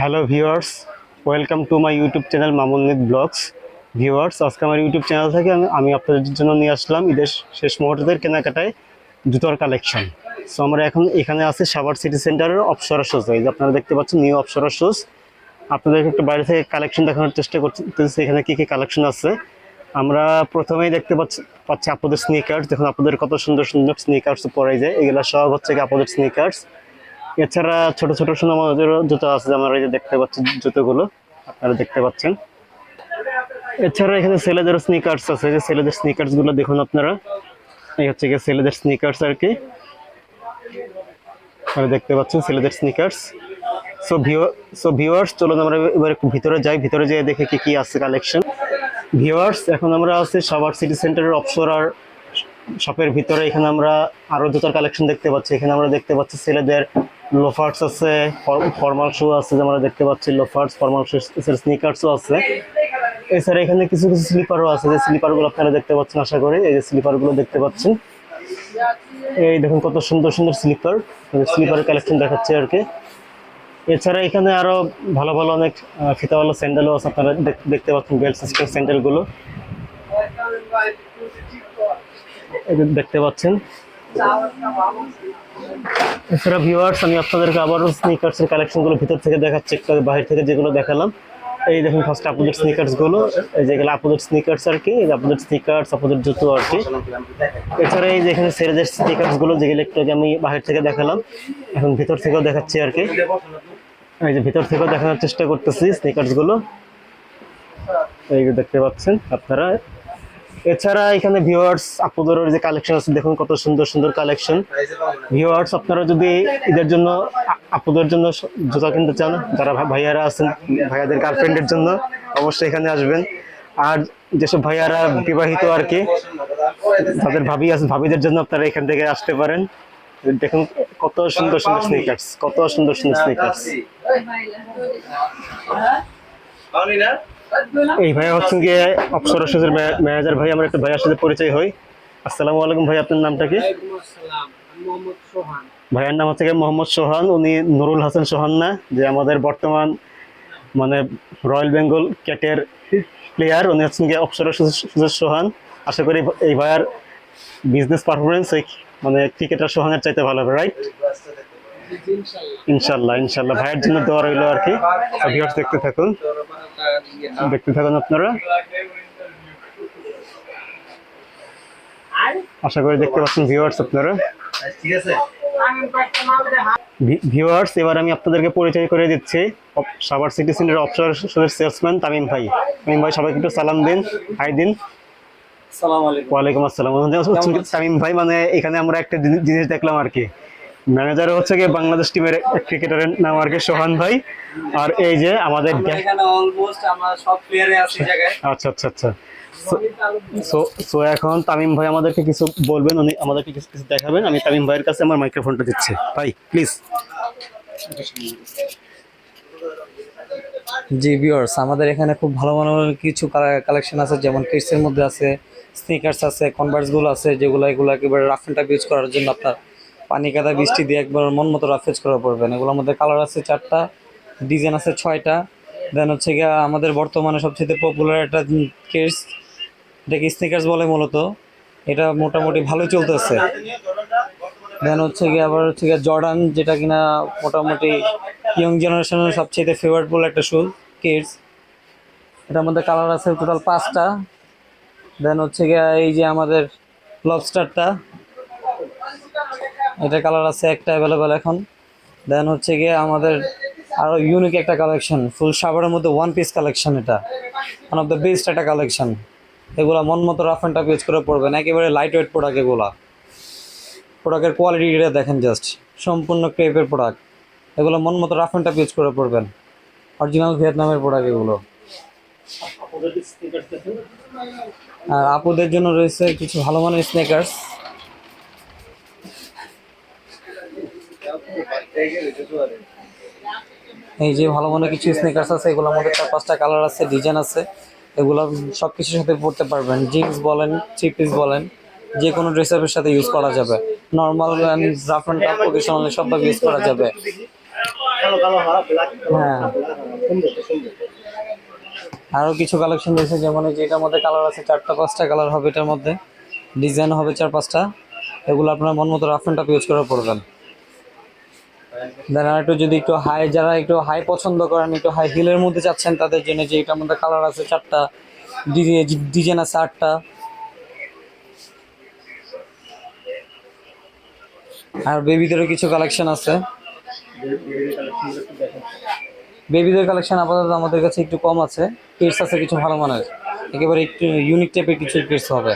Hello viewers, welcome to my YouTube channel মামুন্নিত blogs. Viewers, আজকে আমার YouTube channel থেকে আমি আপনাদের জন্য নিয়ে আসলাম ঈদের শেষ মুহূর্তের কেনাকাটায় জুতোর কালেকশন। সো আমরা এখন এখানে আছি সাভার সিটি সেন্টারের অপসরা শুজ এই যে আপনারা দেখতে পাচ্ছেন নিউ অপসরা শুজ আপনাদেরকে একটু বাইরে থেকে কালেকশন দেখানোর চেষ্টা করতেছি, এখানে কী কী কালেকশন আছে। আমরা প্রথমেই দেখতে পাচ্ছি পাচ্ছি আপনাদের স্নিকার্স দেখুন, আপনাদের কত সুন্দর সুন্দর স্নিকার্স পরে যায়। এগুলো সব হচ্ছে কি আপনাদের স্নিকার্স এছাড়া ছোট ছোট সোনামাদেরও জুতো আছে আমরা এই যে দেখতে পাচ্ছি জুতোগুলো, আপনারা দেখতে পাচ্ছেন। এছাড়া এখানে ছেলেদের স্নিকার্স আছে যে ছেলেদের স্নিকার্সগুলো দেখুন আপনারা। এই হচ্ছে গিয়ে ছেলেদের স্নিকার্স আর কি। দেখতে পাচ্ছেন ছেলেদের sneakers so view so viewers চলুন আমরা এবার একটু ভিতরে যাই, ভিতরে যেয়ে দেখে কি কি আছে কালেকশন ভিউয়ার্স এখন আমরা আছি সাভার সিটি সেন্টারের অপসরার শপের ভিতরে। এখানে আমরা আরও জুতার কালেকশন দেখতে পাচ্ছি। এখানে আমরা দেখতে পাচ্ছি ছেলেদের লোফার্স আছে ফর্মাল শু আছে যে আমরা দেখতে পাচ্ছি লোফার্স ফর্মাল শু স্নিকার্সও আছে। এছাড়া এখানে কিছু কিছু স্লিপারও আছে, যে স্লিপারগুলো আপনারা দেখতে পাচ্ছেন, আশা করি এই যে স্লিপারগুলো দেখতে পাচ্ছেন। এই দেখুন কত সুন্দর সুন্দর স্লিপার স্লিপারের কালেকশন দেখাচ্ছে আর কি। এছাড়া এখানে আরও ভালো ভালো অনেক ফিতাওয়ালা স্যান্ডেলও আছে, আপনারা দেখ- দেখতে পাচ্ছেন বেল্ট সিস্টেম স্যান্ডেলগুলো দেখতে পাচ্ছেন। এছাড়া ভিউয়ার্স আমি আপনাদেরকে আবারও স্নিকার্সের কালেকশনগুলো ভিতর থেকে দেখাচ্ছি, একটু আগে বাইরে থেকে যেগুলো দেখালাম। এই দেখুন ফার্স্ট আপনাদের স্নিকার্সগুলো, এই যেগুলো আপনাদের স্নিকার্স আর কি, এই আপনাদের স্নিকার্স আপনাদের জুতো আর কি। এছাড়া এই যে এখানে ছেলেদের স্নিকার্সগুলো, যেগুলো একটু আমি বাইরে থেকে দেখালাম, এখন ভিতর থেকেও দেখাচ্ছি আর কি। এই যে ভিতর থেকেও দেখানোর চেষ্টা করতেছি স্নিকার্সগুলো। এই দেখতে পাচ্ছেন আপনারা এছাড়া এখানে ভিউয়ার্স আপনাদের যে কালেকশন আছে দেখুন কত সুন্দর সুন্দর কালেকশন ভিউয়ার্স আপনারা যদি ঈদের জন্য আপনাদের জন্য জুতা কিনতে চান যারা ভাইয়ারা আছেন ভাইয়াদের গার্লফ্রেন্ডের জন্য অবশ্যই এখানে আসবেন। আর যেসব ভাইয়ারা বিবাহিত আর কি তাদের ভাবি আছে ভাবিদের জন্য আপনারা এখান থেকে আসতে পারেন। দেখুন কত সুন্দর সুন্দর স্নিকার্স কত সুন্দর সুন্দর স্নিকার্স এই ভাইয়া হচ্ছেন গিয়ে অপসরা সুজের ম্যানেজার ভাই, আমার একটা ভাইয়ার সাথে পরিচয় হই। আসসালামু আলাইকুম ভাই, আপনার নামটা কি? ভাইয়ের নাম হচ্ছে মোহাম্মদ সোহান, উনি নুরুল হাসান সোহান না, যে আমাদের বর্তমান মানে রয়্যাল বেঙ্গল ক্যাটের প্লেয়ার উনি হচ্ছেন গিয়ে অপসরা সুজের সোহান। আশা করি এই ভাইয়ার বিজনেস পারফরমেন্স এই মানে ক্রিকেটার সোহানের চাইতে ভালো হবে রাইট ইনশাল্লাহ ইনশাল্লাহ। ভাইয়ের জন্য দোয়া রইল আর কি। দেখতে থাকুন। দেখতে থাকুন আপনারা? আশা করি দেখতে পাচ্ছেন ভিউয়ার্স আপনারা। ঠিক আছে ভিউয়ার্স এবার আমি আপনাদেরকে পরিচয় করে দিচ্ছি। সাভার সিটি সেন্টার অপসর সেলসম্যান তামিম ভাই। তামিম ভাই সবাইকে একটু সালাম দিন। হাই দিন। ওয়ালাইকুম আসসালাম। তামিম ভাই মানে এখানে আমরা একটা জিনিস দেখলাম আর কি। ম্যানেজার হচ্ছে কি বাংলাদেশ টিমের ক্রিকেটারের নাম আর কি সোহান ভাই। আর এই যে আমাদের এখানে অলমোস্ট আমরা সব প্লেয়ারে আছি জায়গায়। আচ্ছা আচ্ছা আচ্ছা। সো সো এখন তামিম ভাই আমাদেরকে কিছু বলবেন উনি আমাদেরকে কিছু কিছু দেখাবেন। আমি তামিম ভাইয়ের কাছে আমার মাইক্রোফোনটা দিচ্ছি। ভাই প্লিজ জি ভিউয়ার্স আমাদের এখানে খুব ভালো ভালো কিছু কালেকশন আছে যেমন কিডসের মধ্যে আছে স্নিকার্স আছে কনভার্সগুলো আছে যেগুলো এগুলো একেবারে রাফ অ্যান্ড টাফ ইউজ করার জন্য আপনার পানি কাদা, বৃষ্টি দিয়ে একবার মন মতো রাফ ইউজ করা পড়বেন। এগুলোর মধ্যে কালার আছে চারটা, ডিজাইন আছে ছয়টা। দেন হচ্ছে গিয়ে আমাদের বর্তমানে সবচেয়ে পপুলার একটা কেস এটাকে স্নিকার্স বলে মূলত? এটা মোটামুটি ভালো চলতেছে। দেন হচ্ছে গিয়ে আবার হচ্ছে গিয়ে জর্ডান যেটা কিনা মোটামুটি ইয়ং জেনারেশনের সবচেয়ে ফেভারিটফুল একটা শু কিডস এটার মধ্যে কালার আছে টোটাল পাঁচটা। দেন হচ্ছে গিয়ে এই যে আমাদের লবস্টারটা এটা কালার আছে একটা অ্যাভেলেবেল এখন। দেন হচ্ছে গিয়ে আমাদের আরও ইউনিক একটা কালেকশন ফুল সাভারের মধ্যে ওয়ান পিস কালেকশন এটা। ওয়ান অফ দ্য বেস্ট একটা কালেকশন এগুলো মন মতো রাফ অ্যান্ড টাফ ইউজ করে পড়বেন একেবারে লাইট ওয়েট প্রোডাক্ট এগুলো প্রোডাক্টের কোয়ালিটিটা দেখেন জাস্ট সম্পূর্ণ ক্রেপের প্রোডাক্ট এগুলো মন মতো রাফ অ্যান্ড টাফ ইউজ করে পড়বেন অরিজিনাল ভিয়েতনামের প্রোডাক্ট এগুলো। আর আপুদের জন্য রয়েছে কিছু ভালো মানের স্নেকার্স এই যে ভালো মানের কিছু স্নেকার্স আছে, এগুলোর মধ্যে চার পাঁচটা কালার আছে ডিজাইন আছে, এগুলো সব কিছুর সাথে পড়তে পারবেন। জিন্স বলেন থ্রি পিস বলেন যে কোনো ড্রেস আপের সাথে ইউজ করা যাবে। Normal rough and tough professional সবভাবে use করা যাবে। হ্যাঁ। আরও কিছু কালেকশন রয়েছে, যেমন এই যে এটার মধ্যে কালার আছে, চারটা, পাঁচটা কালার হবে এটার মধ্যে। ডিজাইন হবে চার, পাঁচটা। এগুলো আপনার মন মতো রাফ অ্যান্ড টাফ ইউজ করে পড়বেন। দেন একটু যদি একটু হাই যারা একটু হাই পছন্দ করেন, একটু হাই হিলের মধ্যে চাচ্ছেন তাদের জন্য যে এটার মধ্যে কালার আছে চারটা ডিজাইন আছে আটটা আর বেবিদেরও কিছু কালেকশন আছে। বেবিদের কালেকশন আপাতত আমাদের কাছে একটু কম আছে। কিডস আছে কিছু ভালো মানের। একেবারে একটু ইউনিক টাইপের কিছু কিডস হবে।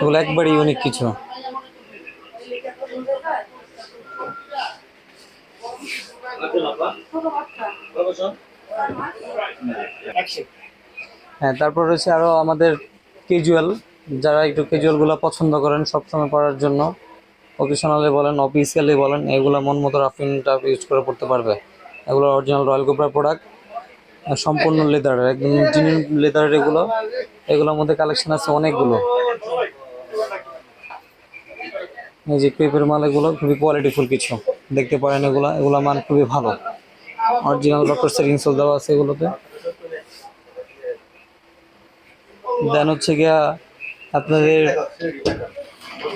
এগুলো একবারে ইউনিক কিছু। হ্যাঁ তারপর রয়েছে আরও আমাদের ক্যাজুয়াল যারা একটু ক্যাজুয়ালগুলো পছন্দ করেন সবসময় পড়ার জন্য। অকেশনালি বলেন অফিসিয়ালি বলেন, এগুলো মন মতো রাফিন টাফ ইউজ করে পড়তে পারবে। এগুলো অরিজিনাল রয়্যাল কোবরা প্রোডাক্ট সম্পূর্ণ লেদারের একদম জিনিয়ান লেদারের এগুলো। এগুলোর মধ্যে কালেকশন আছে অনেকগুলো। এই যে ক্রিপের মাল এগুলো খুবই কোয়ালিটিফুল কিছু। দেখতে পারেন এগুলো। এগুলো মান খুবই ভালো। অরিজিনাল ডক্টর সেটিং সোল দেওয়া আছে এগুলোতে দেন হচ্ছে গিয়া আপনাদের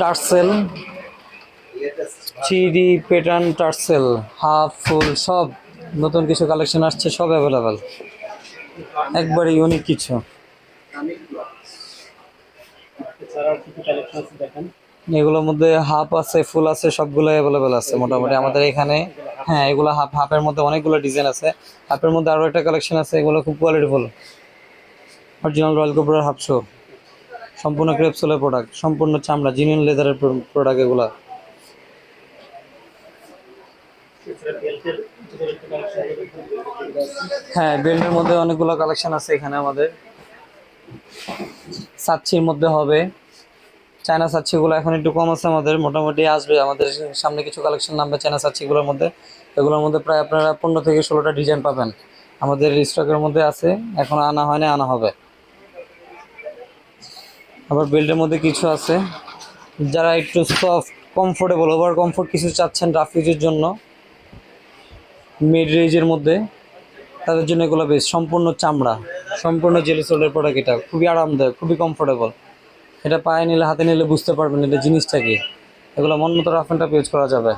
tassel three pattern tassel half full সব নতুন কিছু কালেকশন আসছে, সব অ্যাভেলেবেল একবারে ইউনিক কিছু। এগুলোর মধ্যে হাফ আছে, ফুল আছে সবগুলো অ্যাভেলেবেল আছে মোটামুটি আমাদের এখানে। হ্যাঁ এগুলো হাফ, হাফের মধ্যে অনেকগুলো ডিজাইন আছে। হাফের মধ্যে আরও একটা কালেকশন আছে, এগুলো খুব কোয়ালিটিফুল অরিজিনাল রয়্যাল কোবরার হাফ শো সম্পূর্ণ ক্রেপসোলের প্রোডাক্ট সম্পূর্ণ চামড়া জিনিয়ন লেদারের প্রোডাক্ট এগুলা। হ্যাঁ বেল্টের মধ্যে অনেকগুলো কালেকশন আছে এখানে আমাদের। সাচ্ছির মধ্যে হবে। চায়না সাচ্ছিগুলো এখন একটু কম আছে আমাদের, মোটামুটি আসবে আমাদের সামনে কিছু কালেকশন নামবে চায়না সাচ্ছিগুলোর মধ্যে। এগুলোর মধ্যে প্রায় আপনারা পনেরো থেকে ষোলোটা ডিজাইন পাবেন। আমাদের স্টকের মধ্যে আছে, এখন আনা হয় না, আনা হবে। আবার বেল্টের মধ্যে কিছু আছে। যারা একটু সফট কমফোর্টেবল ওভার কমফোর্ট কিছু চাচ্ছেন রাফ ইউজের জন্য মিড রেঞ্জের মধ্যে, তাদের জন্য এগুলো বেশ সম্পূর্ণ চামড়া, সম্পূর্ণ জেলি সোলের প্রোডাক্ট এটা। খুবই আরামদায়ক, খুবই কমফোর্টেবল এটা পায়ে নিলে, হাতে নিলে বুঝতে পারবেন এটা জিনিসটা কি। এগুলো মন মতো রাফ ইউজ করা যাবে।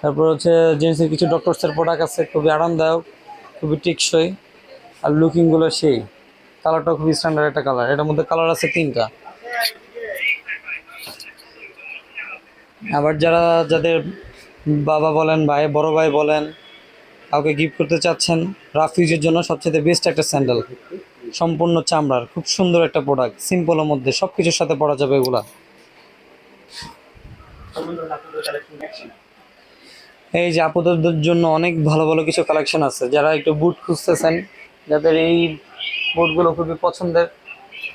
তারপর হচ্ছে জিন্সের কিছু ডক্টরসের প্রোডাক্ট আছে, খুবই আরামদায়ক, খুবই টেকসই, আর লুকিংগুলো সেই। কালারটা খুবই স্ট্যান্ডার্ড একটা কালার এটার মধ্যে কালার আছে তিনটা। আবার যারা, যাদের বাবা বলেন, ভাই, বড় ভাই বলেন, কাউকে গিফট করতে চাচ্ছেন রাফিউজের জন্য সবচেয়ে বেস্ট একটা স্যান্ডেল সম্পূর্ণ চামড়ার, খুব সুন্দর একটা প্রোডাক্ট সিম্পলের মধ্যে সব কিছুর সাথে পরা যাবে এগুলা। এই যে আপুদের জন্য অনেক ভালো ভালো কিছু কালেকশন আছে, যারা একটু বুট খুঁজতেছেন, যাদের এই বুটগুলো খুবই পছন্দের,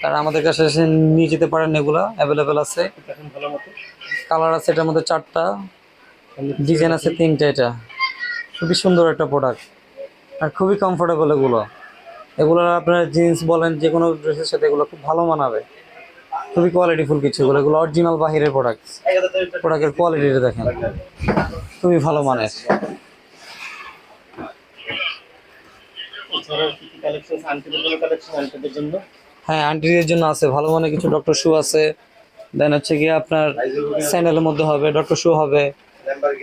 তারা আমাদের কাছে এসে নিয়ে যেতে পারেন এগুলা অ্যাভেলেবেল আছে। কালার আছে এটার মধ্যে চারটা ডিজাইন আছে তিনটা এটা। খুবই সুন্দর একটা প্রোডাক্ট আর খুবই কমফোর্টেবল এগুলো। এগুলো আপনার জিন্স বলেন যে কোনো ড্রেসের সাথে এগুলো খুব ভালো মানাবে। খুবই কোয়ালিটিফুল কিছু এগুলো এগুলো অরিজিনাল বাহিরের প্রোডাক্ট প্রোডাক্টের কোয়ালিটিটা দেখেন। খুবই ভালো মানের। হ্যাঁ আন্টিদের জন্য আছে, ভালো মানের কিছু ডক্টর শু আছে। দেন হচ্ছে গিয়ে আপনার স্যান্ডেলের মধ্যে হবে ডক্টর শু হবে।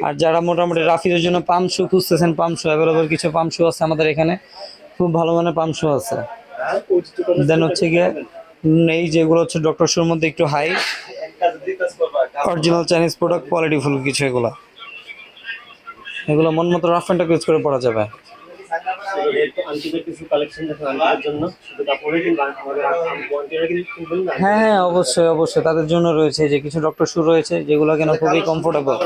আর যারা মোটামুটি রাফিদের জন্য পাম শু খুঁজতেছেন পাম শু অ্যাভেলেবল কিছু পাম শু আছে আমাদের এখানে। খুব ভালো মানের পাম আছে। দেন হচ্ছে গিয়ে এই যেগুলো হচ্ছে ডক্টর শুর মধ্যে একটু হাই অরিজিনাল চাইনিজ প্রোডাক্ট কোয়ালিটিফুল কিছু এগুলো। এগুলো মন মতো রাফ অ্যান্ড ইউজ করে পড়া যাবে। হ্যাঁ হ্যাঁ অবশ্যই অবশ্যই। তাদের জন্য রয়েছে যে কিছু ডক্টর শু রয়েছে যেগুলো কেন খুবই কমফোর্টেবল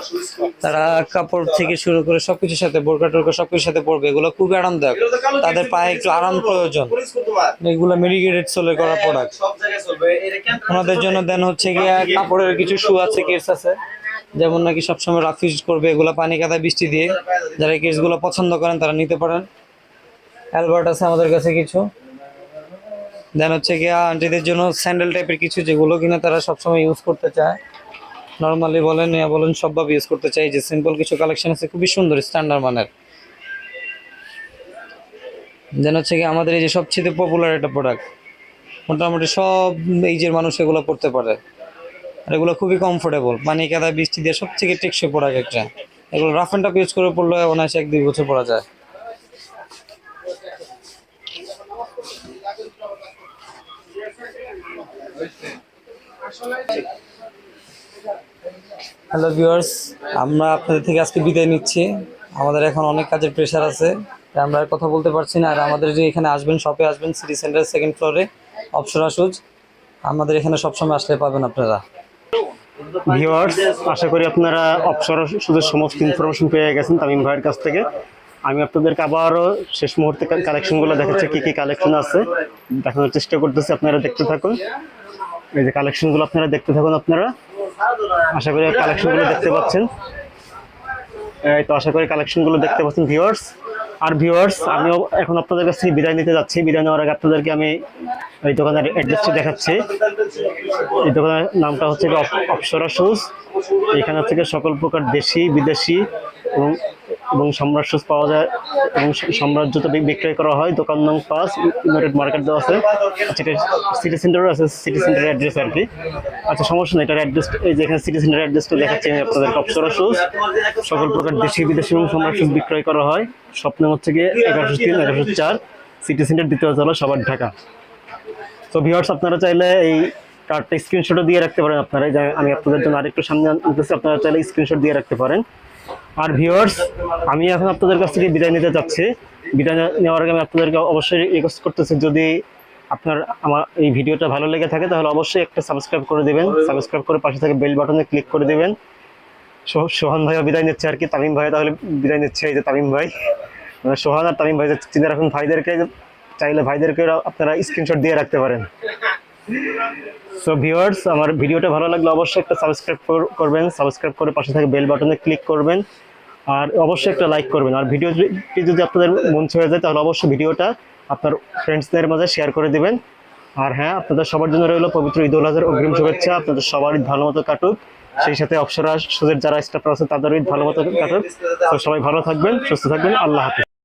তারা কাপড় থেকে শুরু করে সবকিছুর সাথে, বোরকা টোরকা সবকিছুর সাথে পরবে। এগুলো খুবই আরামদায়ক। তাদের পায়ে একটু আরাম প্রয়োজন। এগুলো মেডিকেটেড সোলে করা প্রোডাক্ট ওনাদের জন্য দেন হচ্ছে গিয়ে কাপড়ের কিছু শু আছে কেস আছে। যেমন নাকি সবসময় রাফ ইউজ করবে, এগুলো পানি কাদা বৃষ্টি দিয়ে। যারা কেসগুলো পছন্দ করেন, তারা নিতে পারেন। অ্যালবার্ট আছে আমাদের কাছে কিছু। দেন হচ্ছে গিয়ে আন্টিদের জন্য স্যান্ডেল টাইপের কিছু, যেগুলো কিনা তারা সবসময় ইউজ করতে চায়। নর্মালি বলেন, ইয়া বলেন, সবভাবে ইউজ করতে চাই যে সিম্পল কিছু কালেকশন আছে, খুবই সুন্দর স্ট্যান্ডার্ড মানের। যেন হচ্ছে কি আমাদের এই যে সবচেয়ে পপুলার একটা প্রোডাক্ট মোটামুটি সব এইজের মানুষ এগুলো পড়তে পারে। আর এগুলো খুবই কমফোর্টেবল পানি কাদা বৃষ্টি দিয়ে সব থেকে টেকসই প্রোডাক্ট একটা। এগুলো রাফ অ্যান্ড টাফ ইউজ করে পড়লে অনায়াসে এক দুই বছর পড়া যায়। হ্যালো ভিউয়ার্স আমরা আপনাদের থেকে আজকে বিদায় নিচ্ছি। আমাদের এখন অনেক কাজের প্রেশার আছে। আমরা আর কথা বলতে পারছি না। আর আমাদের যে এখানে আসবেন শপে আসবেন সিটি সেন্টার সেকেন্ড ফ্লোরে অপসরা সুজ আমাদের এখানে সবসময় আসলে পাবেন আপনারা। ভিউয়ার্স আশা করি আপনারা অপসরা শুধু সমস্ত ইনফরমেশন পেয়ে গেছেন তামিম ভাইয়ের কাছ থেকে। আমি আপনাদেরকে আবারও শেষ মুহূর্তে কালেকশনগুলো দেখাচ্ছি, কী কী কালেকশন আছে দেখানোর চেষ্টা করতেছি, আপনারা দেখতে থাকুন। এই যে কালেকশনগুলো আপনারা দেখতে থাকুন আপনারা। আশা করি কালেকশনগুলো দেখতে পাচ্ছেন। এই তো আশা করি কালেকশনগুলো দেখতে পাচ্ছেন ভিউয়ার্স আর ভিউয়ার্স আমিও এখন আপনাদের কাছ বিদায় নিতে যাচ্ছি। বিদায় নেওয়ার আগে আপনাদেরকে আমি এই দোকানের অ্যাড্রেসটি দেখাচ্ছি। এই দোকানের নামটা হচ্ছে অপ্সরা শুজ এখানে থেকে সকল প্রকার দেশি, বিদেশি এবং এবং সম্রাট শুজ পাওয়া যায়, এবং সম্রাট জুতো বিক্রয় করা হয় দোকান নং পাঁচ ইউনাইটেড মার্কেট দেওয়া আছে। আচ্ছা এটা সিটি সেন্টারও আছে সিটি সেন্টারের অ্যাড্রেস আর কি। আচ্ছা সমস্যা নেই, এটার অ্যাড্রেস এই যে এখানে সিটি সেন্টারের অ্যাড্রেসটা দেখাচ্ছি আমি আপনাদের অপ্সরা শুজ সকল প্রকার দেশি, বিদেশি এবং সম্রাট শুজ বিক্রয় করা হয়। স্বপ্ন হচ্ছে গিয়ে এগারোশো তিন, এগারোশো চার সিটি সেন্টার দ্বিতীয় তলা, সবার ঢাকা। তো ভিউয়ার্স আপনারা চাইলে এই কার্ডটা স্ক্রিনশটও দিয়ে রাখতে পারেন। আপনারা আমি আপনাদের জন্য আরেকটু সামনে আনতেছি, আপনারা চাইলে স্ক্রিনশট দিয়ে রাখতে পারেন। আর ভিউয়ার্স আমি এখন আপনাদের কাছ থেকে বিদায় নিতে চাচ্ছি। বিদায় নেওয়ার আগে আমি আপনাদেরকে অবশ্যই রিকোয়েস্ট করতেছি, যদি আপনার আমার এই ভিডিওটা ভালো লেগে থাকে, তাহলে অবশ্যই একটা সাবস্ক্রাইব করে দেবেন। সাবস্ক্রাইব করে পাশে থেকে বেল বাটনে ক্লিক করে দেবেন। সোহান ভাইও বিদায় নিচ্ছে আর কি, তামিম ভাই তাহলে বিদায় নিচ্ছে, এই যে তামিম ভাই। মানে সোহান আর তামিম ভাই চিনে রাখুন, ভাইদেরকে চাইলে ভাইদেরকে আপনারা স্ক্রিনশট দিয়ে রাখতে পারেন। সো ভিউয়ার্স আমার ভিডিওটা ভালো লাগলে অবশ্যই একটা সাবস্ক্রাইব করবেন সাবস্ক্রাইব করে পাশে থেকে বেল বাটনে ক্লিক করবেন, আর অবশ্যই একটা লাইক করবেন। আর ভিডিওটি যদি আপনাদের মন ছুঁয়ে যায়, তাহলে অবশ্যই ভিডিওটা আপনার ফ্রেন্ডসদের মাঝে শেয়ার করে দেবেন। আর হ্যাঁ আপনাদের সবার জন্য রইল পবিত্র ঈদ উল আজহার অগ্রিম শুভেচ্ছা। আপনাদের সবারই ভালো মতো কাটুক। সেই সাথে অপসরা সুযোগ যারা স্টাফ আছে তাদেরই ভালো মতো কাটুক। তো সবাই ভালো থাকবেন, সুস্থ থাকবেন। আল্লাহ হাফিজ।